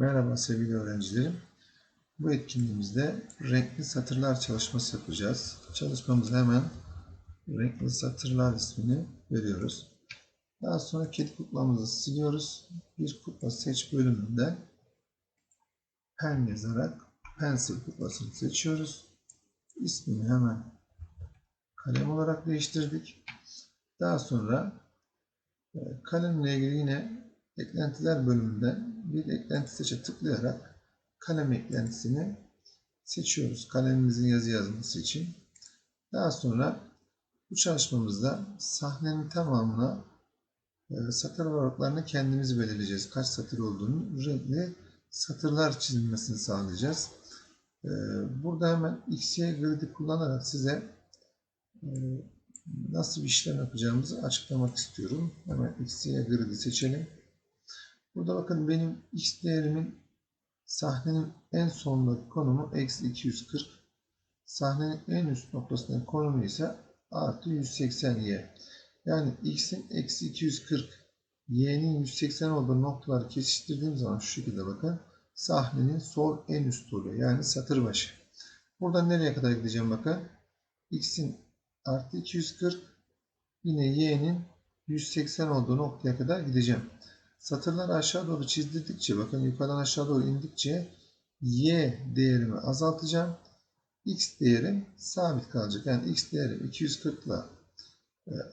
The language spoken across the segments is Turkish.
Merhaba sevgili öğrencilerim. Bu etkinliğimizde renkli satırlar çalışması yapacağız. Çalışmamıza hemen renkli satırlar ismini veriyoruz. Daha sonra kedi kuklamızı siliyoruz. Bir kukla seç bölümünden pen yazarak pencil kuklasını seçiyoruz. İsmini hemen kalem olarak değiştirdik. Daha sonra e, kalemle ilgili yine eklentiler bölümünden bir eklenti seçe tıklayarak kalem eklentisini seçiyoruz. Kalemimizin yazı yazması için. Daha sonra bu çalışmamızda sahnenin tamamına e, satır aralıklarını kendimiz belirleyeceğiz. Kaç satır olduğunu renkli satırlar çizilmesini sağlayacağız. E, burada hemen XY gridi kullanarak size e, nasıl bir işlem yapacağımızı açıklamak istiyorum. Hemen XY gridi seçelim. Burada bakın benim x değerimin sahnenin en sondaki konumu eksi 240. Sahnenin en üst noktasındaki konumu ise artı 180y. Yani x'in eksi 240, y'nin 180 olduğu noktaları kesiştirdiğim zaman şu şekilde bakın. Sahnenin sol en üst oluyor. Yani satır başı. Buradan nereye kadar gideceğim bakın. x'in artı 240, yine y'nin 180 olduğu noktaya kadar gideceğim. Satırları aşağı doğru çizdirdikçe bakın yukarıdan aşağı doğru indikçe y değerimi azaltacağım. x değerim sabit kalacak. Yani x değerim 240 ile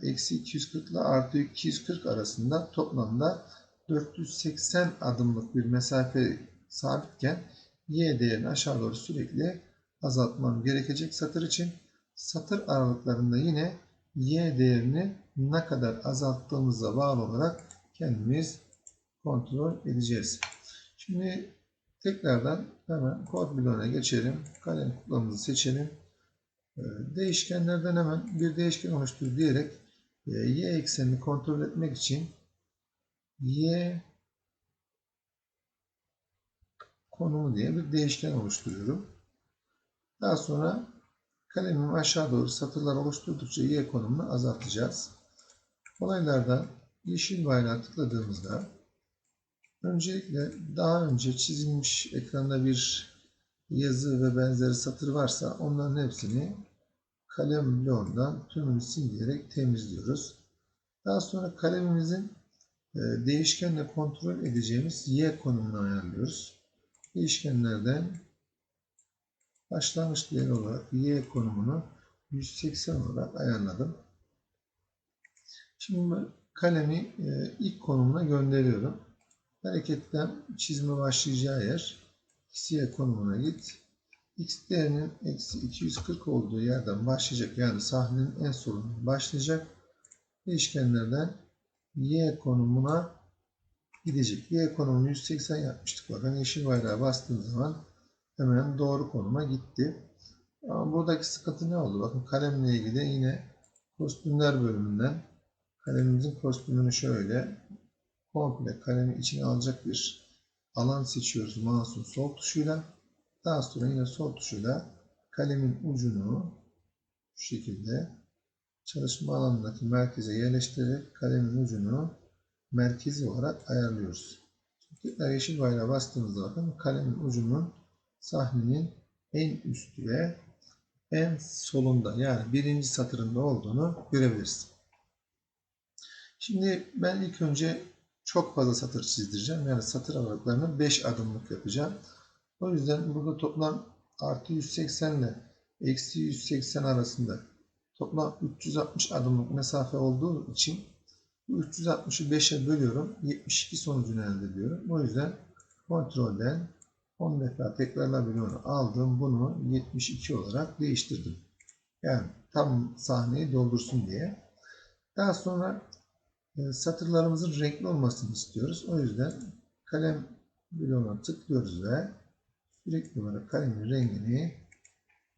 eksi 240 ile artı 240 arasında toplamda 480 adımlık bir mesafe sabitken y değerini aşağı doğru sürekli azaltmam gerekecek satır için. Satır aralıklarında yine y değerini ne kadar azalttığımıza bağlı olarak kendimiz kontrol edeceğiz. Şimdi tekrardan hemen kod bloğuna geçelim. Kalem kuklamızı seçelim. Ee, değişkenlerden hemen bir değişken oluştur diyerek e, y eksenini kontrol etmek için y konumu diye bir değişken oluşturuyorum. Daha sonra kalemimi aşağı doğru satırlar oluşturdukça y konumunu azaltacağız. Olaylardan yeşil bayrağı tıkladığımızda Öncelikle daha önce çizilmiş ekranda bir yazı ve benzeri satır varsa onların hepsini kalem bloğundan tümünü silgiyerek temizliyoruz. Daha sonra kalemimizin e, değişkenle kontrol edeceğimiz y konumunu ayarlıyoruz. Değişkenlerden başlangıç değeri olarak y konumunu 180 olarak ayarladım. Şimdi kalemi e, ilk konumuna gönderiyorum. Hareketten çizme başlayacağı yer x'ye konumuna git. x değerinin eksi 240 olduğu yerden başlayacak. Yani sahnenin en solundan başlayacak. Değişkenlerden y konumuna gidecek. Y konumunu 180 yapmıştık. Bakın yeşil bayrağı bastığım zaman hemen doğru konuma gitti. Ama buradaki sıkıntı ne oldu? Bakın kalemle ilgili yine kostümler bölümünden kalemimizin kostümünü şöyle komple kalemi içine alacak bir alan seçiyoruz mouse'un sol tuşuyla. Daha sonra yine sol tuşuyla kalemin ucunu şu şekilde çalışma alanındaki merkeze yerleştirerek kalemin ucunu merkezi olarak ayarlıyoruz. Tekrar yeşil bayrağı bastığımızda bakın kalemin ucunun sahnenin en üstü ve en solunda yani birinci satırında olduğunu görebiliriz. Şimdi ben ilk önce çok fazla satır çizdireceğim. Yani satır aralıklarını 5 adımlık yapacağım. O yüzden burada toplam artı 180 ile eksi 180 arasında toplam 360 adımlık mesafe olduğu için bu 360'ı 5'e bölüyorum. 72 sonucunu elde ediyorum. O yüzden kontrolden 10 defa tekrarla bloğunu aldım. Bunu 72 olarak değiştirdim. Yani tam sahneyi doldursun diye. Daha sonra satırlarımızın renkli olmasını istiyoruz. O yüzden kalem bloğuna tıklıyoruz ve sürekli olarak kalemin rengini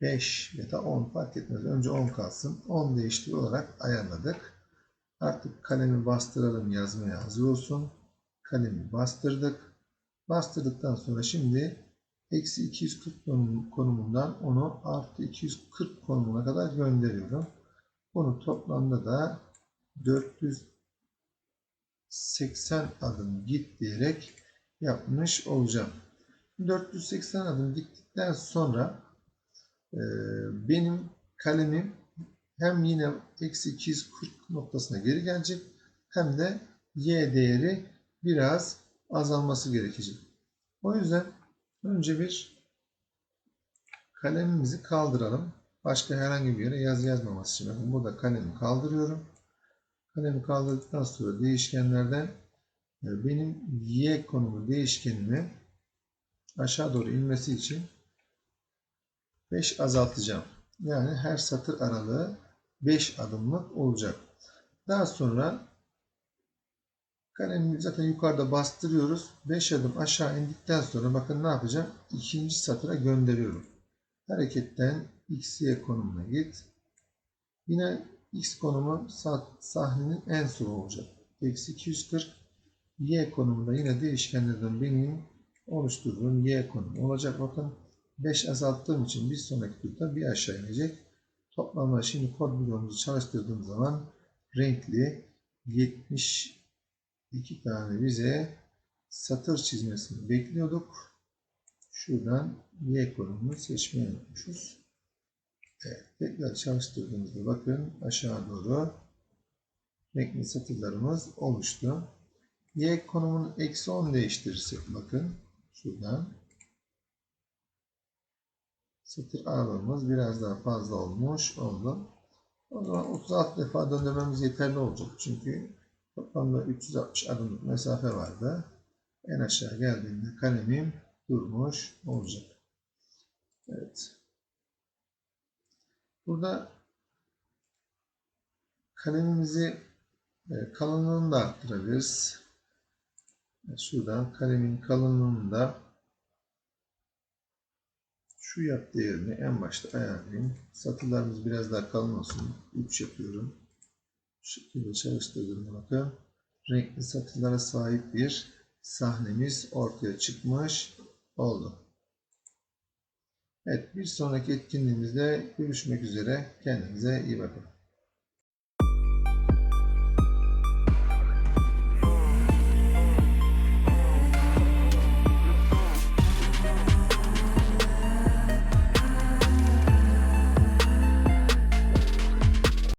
5 ya da 10 fark etmez. Önce 10 kalsın. 10 değiştir olarak ayarladık. Artık kalemi bastıralım yazmaya hazır olsun. Kalemi bastırdık. Bastırdıktan sonra şimdi eksi 240 konumundan onu artı 240 konumuna kadar gönderiyorum. Bunu toplamda da 400 80 adım git diyerek yapmış olacağım. 480 adım gittikten sonra e, benim kalemim hem yine eksi 240 noktasına geri gelecek hem de y değeri biraz azalması gerekecek. O yüzden önce bir kalemimizi kaldıralım. Başka herhangi bir yere yazı yazmaması için. Bakın burada kalemi kaldırıyorum. Kalemi kaldırdıktan sonra değişkenlerden e, benim y konumu değişkenimi aşağı doğru inmesi için 5 azaltacağım. Yani her satır aralığı 5 adımlık olacak. Daha sonra kalemimi zaten yukarıda bastırıyoruz. 5 adım aşağı indikten sonra bakın ne yapacağım? İkinci satıra gönderiyorum. Hareketten x, y konumuna git. Yine x konumu sahnenin en sonu olacak. Eksi 240. Y konumunda yine değişkenlerden benim oluşturduğum y konumu olacak. Bakın 5 azalttığım için bir sonraki turda bir aşağı inecek. Toplamda şimdi kod bloğumuzu çalıştırdığım zaman renkli 72 tane bize satır çizmesini bekliyorduk. Şuradan y konumunu seçmeyi unutmuşuz. Evet, tekrar çalıştırdığımızda bakın aşağı doğru renkli satırlarımız oluştu. Y konumunu eksi 10 değiştirirsek bakın şuradan satır aralığımız biraz daha fazla olmuş oldu. O zaman 36 defa döndürmemiz yeterli olacak. Çünkü toplamda 360 adımlık mesafe vardı. En aşağı geldiğinde kalemim durmuş olacak. Evet. Burada kalemimizi e, kalınlığını da arttırabiliriz. Şuradan kalemin kalınlığını da şu yap değerini en başta ayarlayayım. Satırlarımız biraz daha kalın olsun. 3 yapıyorum. Şu şekilde çalıştırdığımda bakın renkli satırlara sahip bir sahnemiz ortaya çıkmış oldu. Evet bir sonraki etkinliğimizde görüşmek üzere. Kendinize iyi bakın.